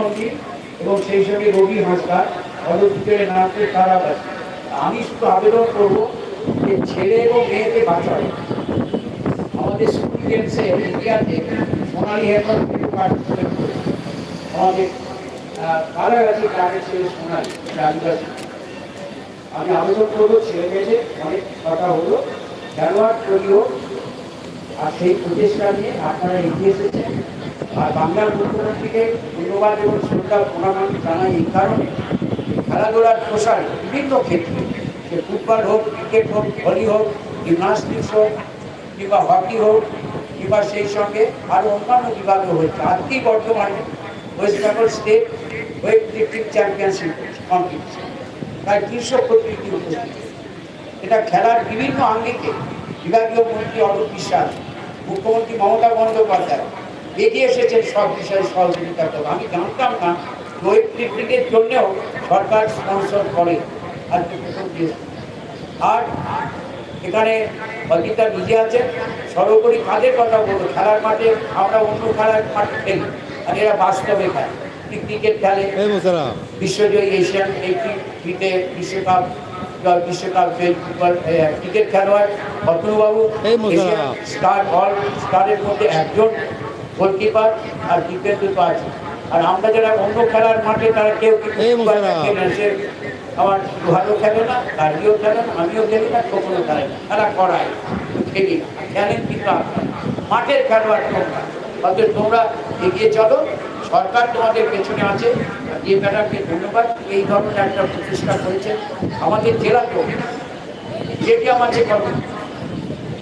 মন্দির এবং সেই সঙ্গে রবি পদপুজোর নামে তারা আছে। আমি শুধু আবেদন করব যে ছেলে এবং মেয়েকে বাঁচায় আমাদের স্কুল গেমসে ইন্ডিয়াতে সোনালি হেমন পার্টিসিপেট করেছে আমাদের কারাগাছি গ্রামের ছেলে সোনালি আদিবাসী। আমি আবেদন করব ছেলে মেয়েদের অনেক কথা হলো, খেলোয়াড় হোক, আর সেই প্রচেষ্টা নিয়ে আপনারা এগিয়ে এসেছেন। আর বাংলার মুখ্যমন্ত্রীকে ধন্যবাদ এবং শ্রদ্ধা প্রণাম জানাই এই কারণে খেলাধুলার প্রসার বিভিন্ন ক্ষেত্রে সে ফুটবল হোক, ক্রিকেট হোক, ভলি হোক, জিমনাস্টিক্স হোক, কিংবা হকি হোক, কিংবা সেই সঙ্গে আরও অন্যান্য বিভাগও হয়েছে। আজকেই বর্তমানে West Bengal state weightlifting championship competition প্রায় তিনশো প্রতিনিধি উপস্থিত। এটা খেলার বিভিন্ন আঙ্গিকে বিভাগীয় মন্ত্রী অরূপ বিশ্বাস, মুখ্যমন্ত্রী মমতা বন্দ্যোপাধ্যায় এগিয়ে এসেছেন সব বিষয়ে সহযোগিতা করবে আমি জানতাম না ওয়েট লিফটিংয়ের জন্যেও সরকার স্পন্সর করে। দিয়েছে আর এখানে অজিতা নিজে আছেন। সর্বোপরি কাজের কথা বলব। খেলার মাঠে আমরা অন্য খেলার মাঠে খেলি। আর এরা বাস্তবে খেলে। ক্রিকেট খেলে। বিশ্বজয়ী এশিয়ান ফিতে বিশ্বকাপ বিশ্বকাপ ক্রিকেট খেলোয়াড় অতনুবাবু। এশিয়ান স্টার অল স্টারের মধ্যে একজন। গোলকিপার আর দীপেন্দু তো আছে। আর আমরা যারা অন্য খেলার মাঠে তারা কেউ কি এই সে আমার ভালো খেলে না কার্ডিও খেলে না আমিও খেলি না কখনো খেলে না। খেলা করায় খেলি না। খেলেন কিন্তু। মাঠের খেলোয়াড় তোমরা। অতএব তোমরা এগিয়ে চলো। সরকার তোমাদের পেছনে আছে। যে ম্যাডামকে ধন্যবাদ। এই ধরনের একটা প্রতিষ্ঠা করেছেন আমাদের জেলাতেও স্টেডিয়াম আছে কত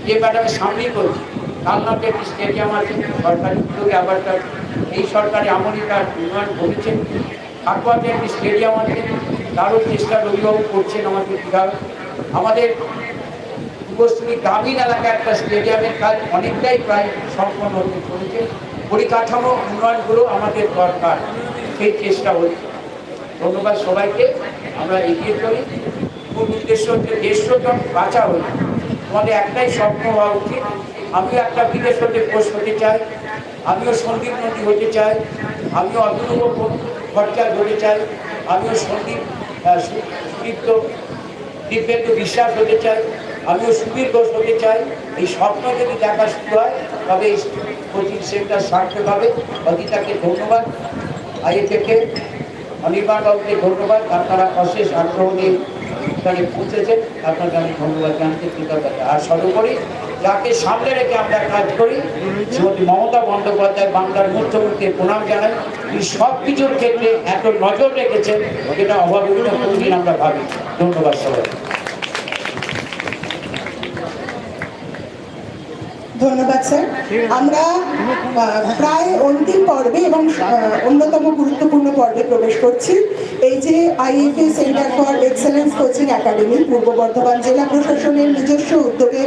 যে ম্যাডামের সামনেই করছি কালনাতে একটি স্টেডিয়াম আছে, সরকারি উদ্যোগে আবার তার এই সরকারি আমলই তার উন্নয়ন ঘটেছে। কাকুয়াতে একটি স্টেডিয়াম আছে তারও চেষ্টা রবিবাবু করছেন আমাদের বিধায়ক। আমাদের পূর্বস্থলী গ্রামীণ এলাকায় একটা স্টেডিয়ামের কাজ অনেকটাই প্রায় সম্পন্ন হতে চলেছে। পরিকাঠামো উন্নয়নগুলো আমাদের দরকার, সেই চেষ্টা হচ্ছে। ধন্যবাদ সবাইকে, আমরা এগিয়ে চলি। মূল উদ্দেশ্য হচ্ছে জন বাঁচা হল তোমাদের একটাই স্বপ্ন হওয়া উচিত আমিও একটা হতে কোষ হতে চাই, আমিও সন্দীপ নদী হতে চাই, আমিও অভিনব ভট্টাচার্য হতে চাই, আমিও সন্দীপ সুদীপ্ত, দিব্যেন্দু বিশ্বাস হতে চাই, আমিও সুবীর ঘোষ হতে চাই। এই স্বপ্ন যদি দেখা শুরু হয়, তবে এই কোচিং সেন্টার সার্থক হবে। অদিতাকে ধন্যবাদ। আগে থেকে অনির্বাণ বাবুকে ধন্যবাদ। আপনারা অশেষ আগ্রহ নিয়ে এখানে পৌঁছেছেন। আপনাকে আমি ধন্যবাদ জানতে কৃতজ্ঞতা। আর সর্বোপরি যাকে সামনে রেখে আমরা কাজ করি, শ্রীমতী মমতা বন্দ্যোপাধ্যায় বাংলার মুখ্যমন্ত্রীর প্রণাম জানাই। তিনি সব কিছুর ক্ষেত্রে এত নজর রেখেছেন, যেটা অভাবনীয় কোনদিন আমরা ভাবি ধন্যবাদ সবাই ধন্যবাদ, স্যার। আমরা প্রায় অন্তিম পর্বে এবং অন্যতম গুরুত্বপূর্ণ পর্বে প্রবেশ করছি। এই যে IFA centre for excellence coaching academy, Purba Bardhaman জেলা প্রশাসনের নিজস্ব উদ্যোগে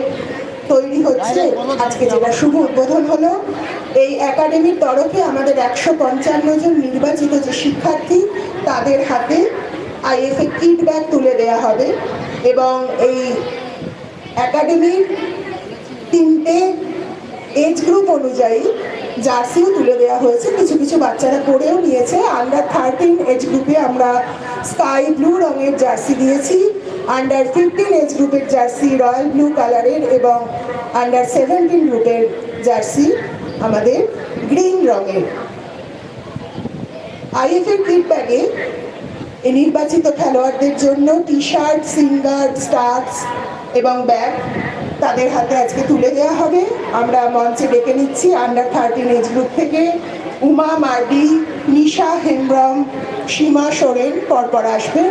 তৈরি হচ্ছে। আজকে যেটা শুভ উদ্বোধন হলো, এই একাডেমির তরফে আমাদের একশো পঞ্চান্ন জন নির্বাচিত যে শিক্ষার্থী, তাদের হাতে আইএফএ কিট ব্যাগ তুলে দেওয়া হবে এবং এই একাডেমির তিনটে এজ গ্রুপ অনুযায়ী জার্সিও তুলে দেওয়া হয়েছে। কিছু কিছু বাচ্চারা পরেও নিয়েছে। আন্ডার থার্টিন এজ গ্রুপে আমরা স্কাই ব্লু রঙের জার্সি দিয়েছি। আন্ডার ফিফটিন এজ গ্রুপের জার্সি রয়্যাল ব্লু কালারের এবং আন্ডার সেভেন্টিন গ্রুপের জার্সি আমাদের গ্রিন রঙের। আইএফএর কিট ব্যাগে নির্বাচিত খেলোয়াড়দের জন্য টি শার্ট সিঙ্গার স্টার্স এবং ব্যাগ তাদের হাতে আজকে তুলে দেওয়া হবে। আমরা মঞ্চে ডেকে নিচ্ছি আন্ডার থার্টিন এজ গ্রুপ থেকে উমা মার্ডি নিশা হেমব্রম সীমা সোরেন পরপর আসবে।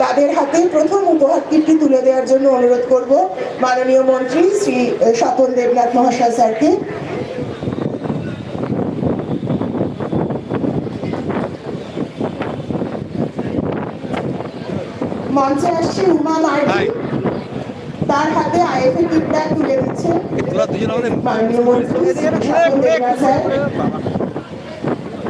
তাদের হাতে প্রথম উপহার কিটটি তুলে দেওয়ার জন্য অনুরোধ করব মাননীয় মন্ত্রী শ্রী স্বপন দেবনাথ মহাশয় স্যারকে। মঞ্চে আসছে উমা মার্ডি। তার হাতে আইএফএ কিট ব্যাগ তুলে দিচ্ছে। মাননীয় মন্ত্রী স্যার।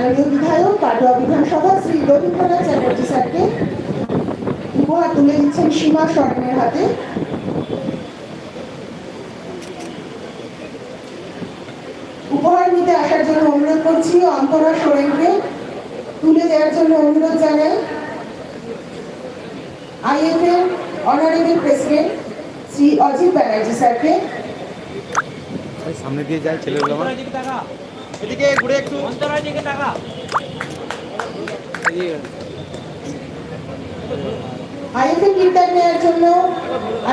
মাননীয় বিধায়ক কাটোয়া বিধানসভা শ্রী রবীন্দ্রনাথ চ্যাটার্জি স্যারকে উপহার তুলে দিচ্ছেন সীমা সরেনের হাতে। উপহার নিতে আসার জন্য অনুরোধ করছি অন্তরা সোরেনকে তুলে দেওয়ার জন্য অনুরোধ জানাই। IFA honourable president Shri Ajit Banerjee স্যারকে। সামনে দিয়ে যায় ছেলেগুলো এদিকে ঘুরে একটু। অন্তরার দিকে টাকা আইএফএ কীর্তন নেওয়ার জন্য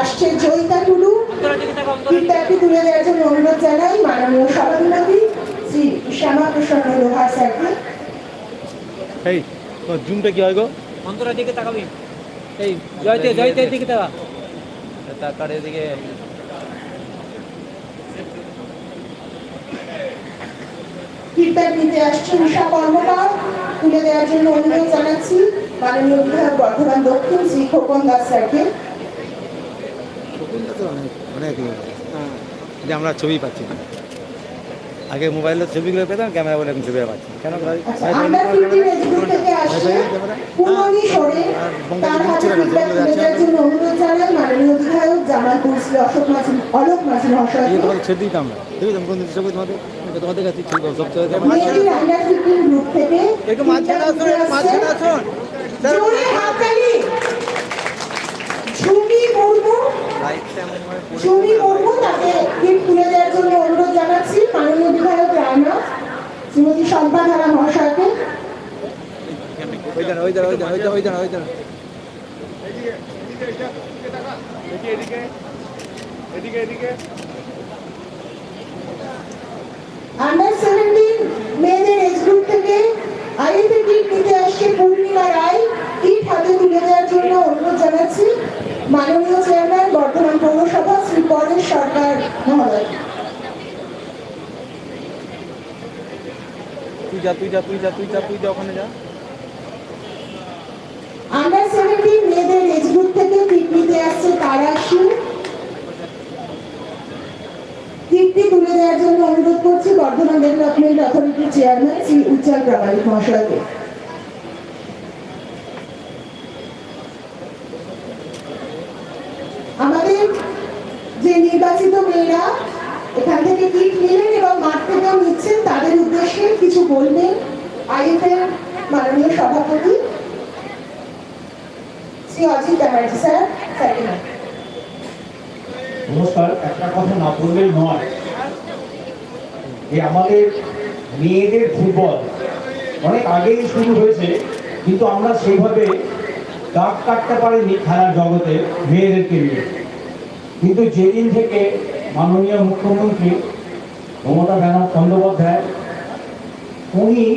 আসছে জয়িতা অন্তরার দিকে তুলে দেওয়ার জন্য অনুরোধ জানাই মাননীয় সভাধিপতি শ্রী শ্যামাপ্রসন্ন লোহার স্যারকে এই জুমটা কি হয় গো? অন্তরার দিকে তাকাবি। এই জয়তে জয়তের দিকে টাকা টাকার এদিকে। কীর্তন নিতে আসছে উষা কর্মকার তুলে দেওয়ার জন্য অনুরোধ জানাচ্ছি মাননীয় বিধায়ক বর্ধমান দক্ষিণ শ্রী খোকন দাস স্যারকে অনেক আমরা ছবি পাচ্ছি না আগে মোবাইলের ছবিগুলো পেতাম ক্যামেরা বলে এখন ছবি পাচ্ছি। কেন আচ্ছা মহাশয়কে তোমাদের ছেড়ে দিতাম না দেখেছ কোন দিন ছবি তোমাদের? তোমাদের কাছে ছবি সব থেকে একটু মাঝখানে আসুন মাঝখানে আসুন। জোরে হাততালি। ঝুমি মুর্মু ঝুমি মুর্মু তাকে গিফট তুলে দেওয়ার জন্য অনুরোধ জানাচ্ছি মাননীয় বিধায়ক রায়না শ্রীমতী মহাশয়কে দাঁড়া আন্ডার সেভেন্টিন মেয়েদের এজ গ্রুপ থেকে আইএফএ কিট নিতে আসছে পূর্ণিমা রায় কিট তুলে দেওয়ার জন্য অনুরোধ জানাচ্ছি মাননীয় চেয়ারম্যান বর্ধমান পৌরসভা শ্রী পরেশ সরকার মহোদয়। তুই যা তুই যা তুই যা তুই যা তুই যা ওখানে যা। আন্ডার সেভেন্টিন মেয়েদের এজ গ্রুপ থেকে নিতে আসছে তারা সিং কিটটি তুলে দেওয়ার জন্য অনুরোধ করছি বর্ধমান ডেভেলপমেন্ট অথরিটির চেয়ারম্যান শ্রী উজ্জ্বল প্রামাণিক মহাশয়কে আমাদের যে নির্বাচিত মেয়েরা এখান থেকে কিট নিলেন এবং মাঠ থেকেও নিচ্ছেন তাদের উদ্দেশ্যে কিছু বলবেন আইএফের মাননীয় সভাপতি শ্রী অজিত ব্যানার্জি, স্যার। নমস্কার। একটা কথা না নয়। যে আমাদের মেয়েদের ফুটবল অনেক আগেই শুরু হয়েছে, কিন্তু আমরা সেইভাবে দাগ কাটতে পারিনি খেলার জগতে মেয়েদেরকে নিয়ে। কিন্তু যেদিন থেকে মাননীয় মুখ্যমন্ত্রী মমতা ব্যানার বন্দ্যোপাধ্যায় উনি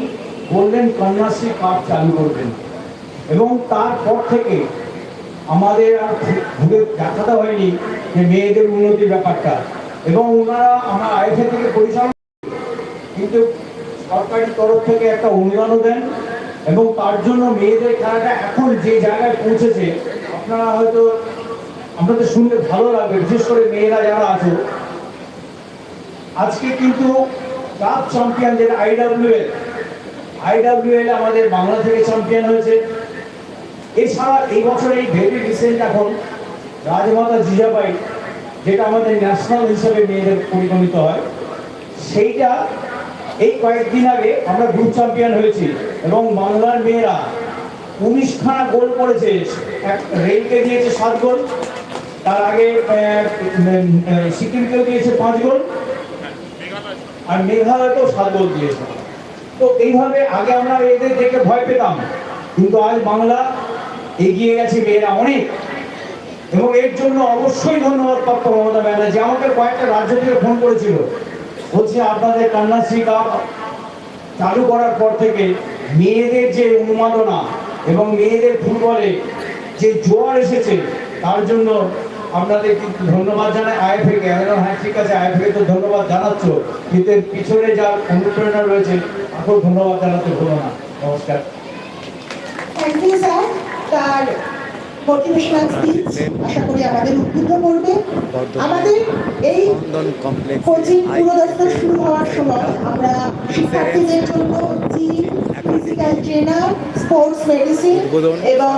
বললেন কন্যাশ্রী কার্ড চালু করবেন। এবং তারপর থেকে আমাদের আর ঘুরে দেখাতে হয়নি যে মেয়েদের উন্নতির ব্যাপারটা। এবং ওনারা আমার আইএফএ থেকে পরিচালনা কিন্তু সরকারি তরফ থেকে একটা অনুদানও দেন এবং তার জন্য মেয়েদের খেলাটা এখন যে জায়গায় পৌঁছেছে, আপনারা হয়তো, আপনাদের শুনলে ভালো লাগবে, বিশেষ করে মেয়েরা যারা আছে। আজকে কিন্তু ক্লাব চ্যাম্পিয়ন যেটা আইডাব্লিউএল আইডাব্লিউএল আমাদের বাংলা থেকে চ্যাম্পিয়ন হয়েছে। এছাড়া এই বছর এই ভেরি রিসেন্ট এখন রাজমাতা জিজাবাই, যেটা আমাদের ন্যাশনাল হিসেবে মেয়েদের পরিগণিত হয়, সেইটা এই কয়েকদিন আগে আমরা গ্রুপ চ্যাম্পিয়ন হয়েছি এবং বাংলার মেয়েরা উনিশখানা গোল করেছে রেলকে দিয়েছে সাত গোল, তার আগে সিকিমকেও দিয়েছে পাঁচ গোল আর মেঘালয়কেও সাত গোল দিয়েছে। তো এইভাবে আগে আমরা এদের দেখে ভয় পেতাম। কিন্তু আজ বাংলা এগিয়ে গেছে মেয়েরা অনেক। এবং এর জন্য অবশ্যই ধন্যবাদ প্রাপ্ত মমতা ব্যানার্জি। আমাকে কয়েকটা রাজ্য থেকে ফোন করেছিল। বলছে, আপনাদের কন্যাশ্রী কাপ চালু করার পর থেকে মেয়েদের যে উন্মাদনা এবং মেয়েদের ফুটবলে যে জোয়ার এসেছে, তার জন্য আপনাদের কিন্তু ধন্যবাদ জানাই। আইএফএ কে হ্যাঁ ঠিক আছে আইএফএ তো ধন্যবাদ জানাচ্ছ। কিন্তু এর পিছনে যা অনুপ্রেরণা রয়েছে তাকেও ধন্যবাদ জানাতে ভুলো না। নমস্কার। থ্যাংক ইউ স্যার তার মোটিভেশনাল স্পিচ আশা করি আমাদের উদ্বুদ্ধ করবে। আমাদের এই কোচিং পুরোদস্ত শুরু হওয়ার সময় আমরা শিক্ষার্থীদের জন্য gym physical trainer sports medicine এবং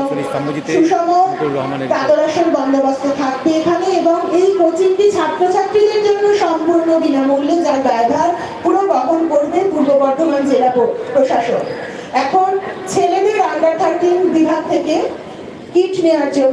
সুষম মুকুল বন্দোবস্ত থাকবে এখানে এবং এই কোচিংটি ছাত্রছাত্রীদের জন্য সম্পূর্ণ বিনামূল্যে যার ব্যবহার পুরো বহন করবে পূর্ব বর্ধমান জেলা প্রশাসক। প্রশাসন এখন ছেলেদের আন্ডার থার্টিন বিভাগ থেকে কিট নেওয়ার জন্য